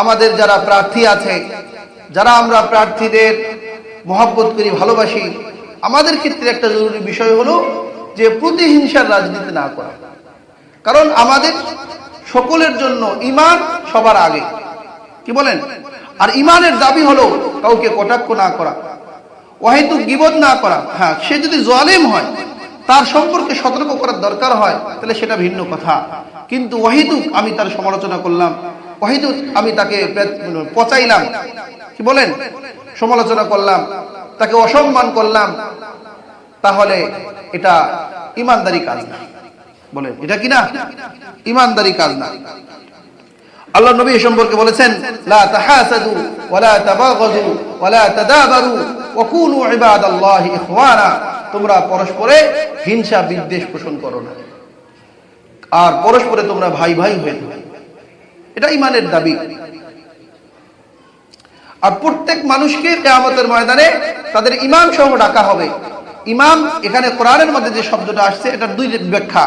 আমাদের যারা প্রার্থী আছে, যারা আমরা প্রার্থীদের মহাব্বত করি, ভালোবাসি, আমাদের ক্ষেত্রে একটা জরুরি বিষয় হলো যে প্রতিহিংসার রাজনীতি না করা। কারণ আমাদের সকলের জন্য ইমান সবার আগে। কি বলেন? আর ইমানের দাবি হলো কাউকে কটাক্ষ না করা ওয়াহিতু গিবত না করা। হ্যাঁ সে যদি জোয়ালেম হয়, তার সম্পর্কে সতর্ক করার দরকার হয়, তাহলে সেটা ভিন্ন কথা। কিন্তু ওয়াহিদুক আমি তার সমালোচনা করলাম ওয়াহিদুক আমি তাকে পচাইলাম। কি বলেন? সমালোচনা করলাম। তাকে অসম্মান করলাম। তাহলে এটা ইমানদারি কাজ না। বলেন, এটা কি না? ইমানদারি কাজ না। আল্লাহ নবী সম্পর্কে বলেছেন, লা তাহাসাদু ওয়ালা তাবাগাদু ওয়ালা তাদাবারু ওয়া কুনু ইবাদাল্লাহি ইখওয়ানা। তোমরা পরস্পরে হিংসা বিদ্বেষ পোষণ করো না। আর পরস্পরে তোমরা ভাই ভাই হয়ে থাকো। এটা ইমানের দাবি। আর প্রত্যেক মানুষকে কেয়ামতের ময়দানে তাদের ইমাম সহ ডাকা হবে। ইমাম এখানে কোরআনের মধ্যে যে শব্দটা আসছে এটা দুই ব্যাখ্যা।